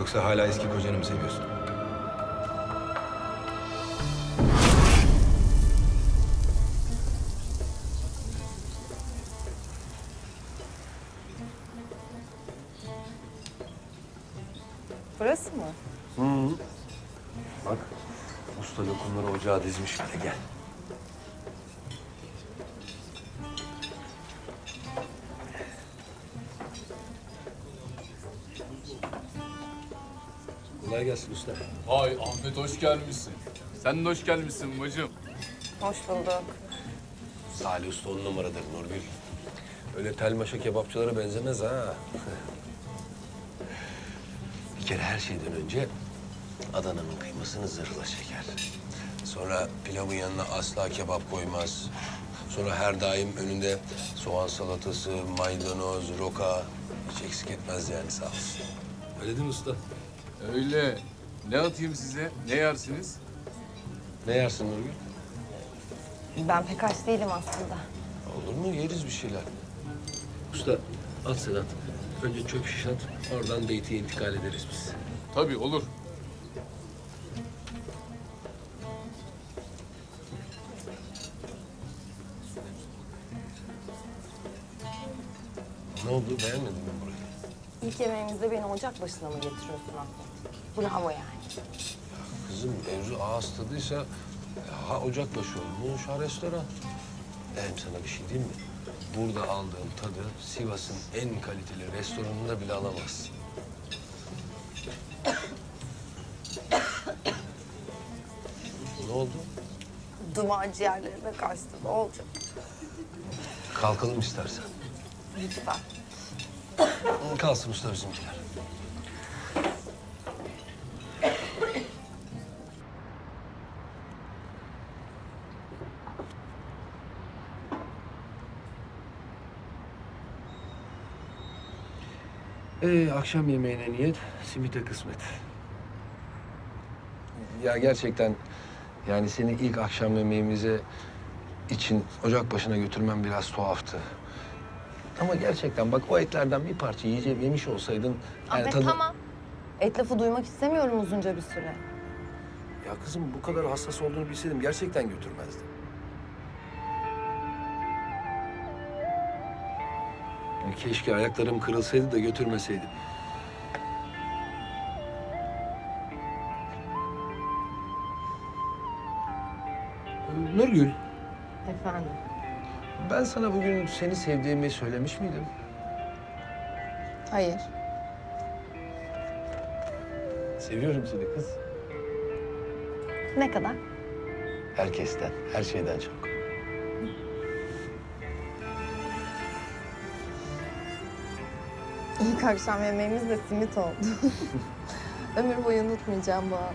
Yoksa hala eski kocanı mı seviyorsun? Burası mı? Bak usta lokumları ocağa dizmiş bile gel. Kolay gelsin usta. Vay Ahmet hoş gelmişsin. Sen de hoş gelmişsin bacım. Hoş bulduk. Salih Usta on numaradır Nurgül. Öyle tel maşa kebapçılara benzemez ha. Bir kere her şeyden önce Adana'nın kıymasını zırhla çeker. Sonra pilavın yanına asla kebap koymaz. Sonra her daim önünde soğan salatası, maydanoz, roka hiç eksik etmez yani sağ olsun. Öyle değil mi usta? Öyle. Ne atayım size? Ne yersiniz? Ne yersin Nurgül? Ben pek aç değilim aslında. Olur mu? Yeriz bir şeyler. Usta at sen at. Önce çöp şiş at. Oradan beytiye intikal ederiz biz. Tabii olur. Ne oldu? Beğenmedin mi burayı? İlk yemeğimizde beni ocak başına mı getiriyorsun Ahmet? Bravo yani. Kızım mevzu ağız tadıysa ha ocakbaşı olmuş ha restoran. Hem sana bir şey diyeyim mi? Burada aldığın tadı Sivas'ın en kaliteli restoranında bile alamazsın. ne oldu? Duman ciğerlerime kaçtı. Ne olacak? Kalkalım istersen. Lütfen. Kalsın usta bizimkiler. Ee, akşam yemeğine niyet, simite kısmet. Ya gerçekten yani seni ilk akşam yemeğimize için ocak başına götürmem biraz tuhaftı. Ama gerçekten bak o etlerden bir parça yiyece yemiş olsaydın... yani Ahmet tadı- tamam. Et lafı duymak istemiyorum uzunca bir süre. Ya kızım bu kadar hassas olduğunu bilseydim gerçekten götürmezdim. Ya keşke ayaklarım kırılsaydı da götürmeseydim. Ee, Nurgül, Efendim? ben sana bugün seni sevdiğimi söylemiş miydim? Hayır. Seviyorum seni kız. Ne kadar? Herkesten, her şeyden çok. İlk akşam yemeğimiz de simit oldu. Ömür boyu unutmayacağım bu an.